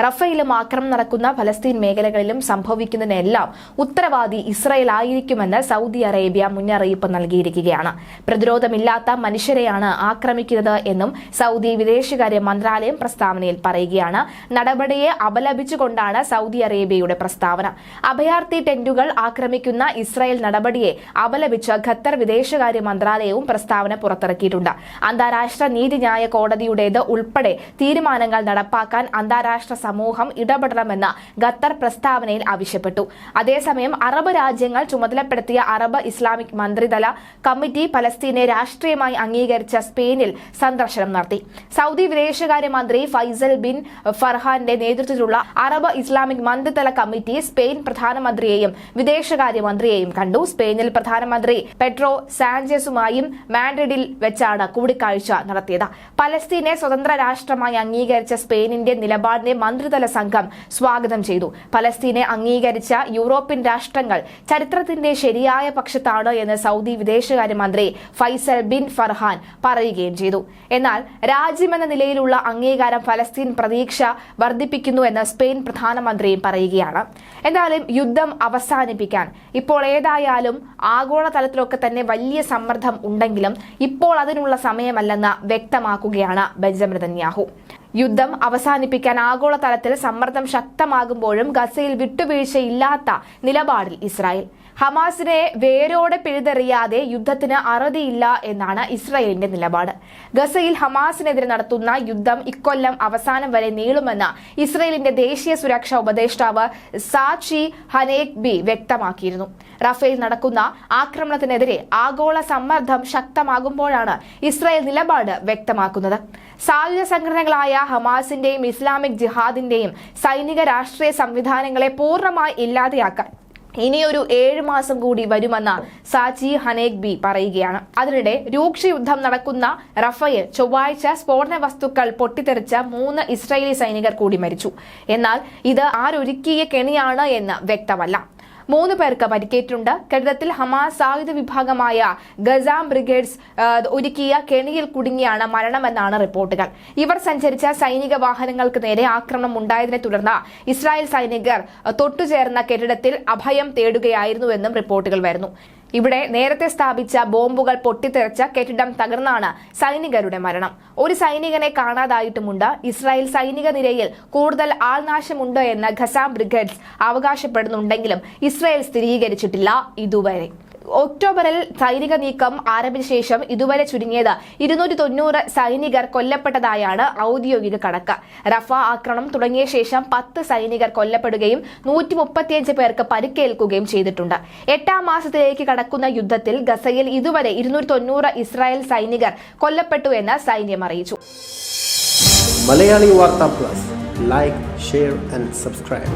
റഫയിലും ആക്രമണം നടക്കുന്ന ഫലസ്തീൻ മേഖലകളിലും സംഭവിക്കുന്നതിനെല്ലാം ഉത്തരവാദി ഇസ്രായേൽ ആയിരിക്കുമെന്ന് സൗദി അറേബ്യ മുന്നറിയിപ്പ് നൽകിയിരിക്കുകയാണ്. പ്രതിരോധമില്ലാത്ത മനുഷ്യരെയാണ് ആക്രമിക്കുന്നത് എന്നും സൗദി വിദേശകാര്യ മന്ത്രാലയം പ്രസ്താവനയിൽ പറയുകയാണ്. നടപടിയെ അപലപിച്ചുകൊണ്ടാണ് സൗദി അറേബ്യയുടെ പ്രസ്താവന. അഭയാർത്ഥി ടെന്റുകൾ ആക്രമിക്കുന്ന ഇസ്രായേൽ നടപടിയെ അപലപിച്ച് ഖത്തർ വിദേശകാര്യ മന്ത്രാലയവും പ്രസ്താവന പുറത്തിറക്കിയിട്ടുണ്ട്. അന്താരാഷ്ട്ര നീതിന്യായ കോടതിയുടേത് ഉൾപ്പെടെ തീരുമാനങ്ങൾ നടപ്പാക്കാൻ അന്താരാഷ്ട്ര സമൂഹം ഇടപെടണമെന്ന് ഖത്തർ പ്രസ്താവനയിൽ ആവശ്യപ്പെട്ടു. അതേസമയം അറബ് രാജ്യങ്ങൾ ചുമതലപ്പെടുത്തിയ അറബ് ഇസ്ലാമിക് മന്ത്രിതല കമ്മിറ്റി പലസ്തീനെ രാഷ്ട്രീയമായി അംഗീകരിച്ച സ്പെയിനിൽ സന്ദർശനം നടത്തി. സൗദി വിദേശകാര്യ മന്ത്രി ഫൈസൽ ബിൻ ഫർഹാന്റെ നേതൃത്വത്തിലുള്ള അറബ് ഇസ്ലാമിക് മന്ത്രിതല കമ്മിറ്റി സ്പെയിൻ പ്രധാനമന്ത്രിയെയും വിദേശകാര്യ മന്ത്രിയെയും കണ്ടു. സ്പെയിനിൽ പ്രധാനമന്ത്രി പെട്രോ സാഞ്ചസുമായും മാൻഡ്രിഡിൽ വെച്ചാണ് കൂടിക്കാഴ്ച നടത്തിയത്. പലസ്തീനെ സ്വതന്ത്ര രാഷ്ട്രമായി അംഗീകരിച്ച സ്പെയിനിന്റെ നിലപാടിനെ മന്ത്രിതല സംഘം സ്വാഗതം ചെയ്തു. പലസ്തീനെ അംഗീകരിച്ച യൂറോപ്യൻ രാഷ്ട്രങ്ങൾ ചരിത്രത്തിന്റെ ശരിയായ പക്ഷത്താണ് എന്ന് സൗദി വിദേശകാര്യമന്ത്രി ഫൈസൽ ബിൻ ഫർഹാൻ പറയുകയും ചെയ്തു. എന്നാൽ രാജ്യമെന്ന നിലയിലുള്ള അംഗീകാരം ഫലസ്തീൻ പ്രതീക്ഷ വർദ്ധിപ്പിക്കുന്നു എന്ന് സ്പെയിൻ പ്രധാനമന്ത്രിയും പറയുകയാണ്. എന്തായാലും യുദ്ധം അവസാനിപ്പിക്കാൻ ഇപ്പോൾ ഏതായാലും ആഗോളതലത്തിലൊക്കെ തന്നെ വലിയ സമ്മർദ്ദം ഉണ്ടെങ്കിലും ഇപ്പോൾ അതിനുള്ള സമയമല്ലെന്ന് വ്യക്തമാക്കുകയാണ് ബെഞ്ചമിൻ നെതന്യാഹു. യുദ്ധം അവസാനിപ്പിക്കാൻ ആഗോളതലത്തിൽ സമ്മർദ്ദം ശക്തമാകുമ്പോഴും ഗസയിൽ വിട്ടുവീഴ്ചയില്ലാത്ത നിലപാടിൽ ഇസ്രായേൽ. ഹമാസിനെ വേരോടെ പിഴുതെറിയാതെ യുദ്ധത്തിന് അറുതിയില്ല എന്നാണ് ഇസ്രായേലിന്റെ നിലപാട്. ഗസയിൽ ഹമാസിനെതിരെ നടത്തുന്ന യുദ്ധം ഇക്കൊല്ലം അവസാനം വരെ നീളുമെന്ന് ഇസ്രായേലിന്റെ ദേശീയ സുരക്ഷാ ഉപദേഷ്ടാവ് സാച്ചി ഹനേക് ബി വ്യക്തമാക്കിയിരുന്നു. റഫേൽ നടക്കുന്ന ആക്രമണത്തിനെതിരെ ആഗോള സമ്മർദ്ദം ശക്തമാകുമ്പോഴാണ് ഇസ്രായേൽ നിലപാട് വ്യക്തമാക്കുന്നത്. സായുധ സംഘടനകളായ ഹമാസിന്റെയും ഇസ്ലാമിക് ജിഹാദിന്റെയും സൈനിക രാഷ്ട്രീയ സംവിധാനങ്ങളെ പൂർണമായി ഇല്ലാതെയാക്കാൻ ഇനിയൊരു ഏഴ് മാസം കൂടി വരുമെന്ന് സാജി ഹനേക് ബി പറയുകയാണ്. അതിനിടെ രൂക്ഷ യുദ്ധം നടക്കുന്ന റഫയിൽ ചൊവ്വാഴ്ച സ്ഫോടന വസ്തുക്കൾ പൊട്ടിത്തെറിച്ച മൂന്ന് ഇസ്രായേലി സൈനികർ കൂടി മരിച്ചു. എന്നാൽ ഇത് ആരൊരുക്കിയ കെണിയാണ് എന്ന് വ്യക്തമല്ല. മൂന്ന് പേർക്ക് പരിക്കേറ്റുണ്ട് കെട്ടിടത്തിൽ ഹമാസ് സായുധ വിഭാഗമായ ഗസാം ബ്രിഗേഡ്സ് ഒരുക്കിയ കെണിയിൽ കുടുങ്ങിയാണ് മരണമെന്നാണ് റിപ്പോർട്ടുകൾ. ഇവർ സഞ്ചരിച്ച സൈനിക വാഹനങ്ങൾക്ക് നേരെ ആക്രമണം ഉണ്ടായതിനെ തുടർന്ന് ഇസ്രായേൽ സൈനികർ തൊട്ടുചേർന്ന കെട്ടിടത്തിൽ അഭയം തേടുകയായിരുന്നുവെന്നും റിപ്പോർട്ടുകൾ വരുന്നു. ഇവിടെ നേരത്തെ സ്ഥാപിച്ച ബോംബുകൾ പൊട്ടിത്തെറിച്ച കെട്ടിടം തകർന്നാണ് സൈനികരുടെ മരണം. ഒരു സൈനികനെ കാണാതായിട്ടുമുണ്ട്. ഇസ്രായേൽ സൈനിക നിരയിൽ കൂടുതൽ ആൾനാശമുണ്ട് എന്ന് ഖസാം ബ്രിഗേഡ്സ് അവകാശപ്പെടുന്നുണ്ടെങ്കിലും ഇസ്രായേൽ സ്ഥിരീകരിച്ചിട്ടില്ല ഇതുവരെ. ഒക്ടോബറിൽ സൈനിക നീക്കം ആരംഭിച്ച ശേഷം ഇതുവരെ ചുരുങ്ങിയത് ഇരുന്നൂറ്റി തൊണ്ണൂറ് സൈനികർ കൊല്ലപ്പെട്ടതായാണ് ഔദ്യോഗിക കണക്ക്. റഫ ആക്രമണം തുടങ്ങിയ ശേഷം പത്ത് സൈനികർ കൊല്ലപ്പെടുകയും നൂറ്റി മുപ്പത്തിയഞ്ച് പേർക്ക് പരിക്കേൽക്കുകയും ചെയ്തിട്ടുണ്ട്. എട്ടാം മാസത്തിലേക്ക് കടക്കുന്ന യുദ്ധത്തിൽ ഗസയിൽ ഇതുവരെ ഇരുന്നൂറ്റി തൊണ്ണൂറ് ഇസ്രായേൽ സൈനികർ കൊല്ലപ്പെട്ടു എന്ന് സൈന്യം അറിയിച്ചു. മലയാളി വാർത്താ plus. Like share and subscribe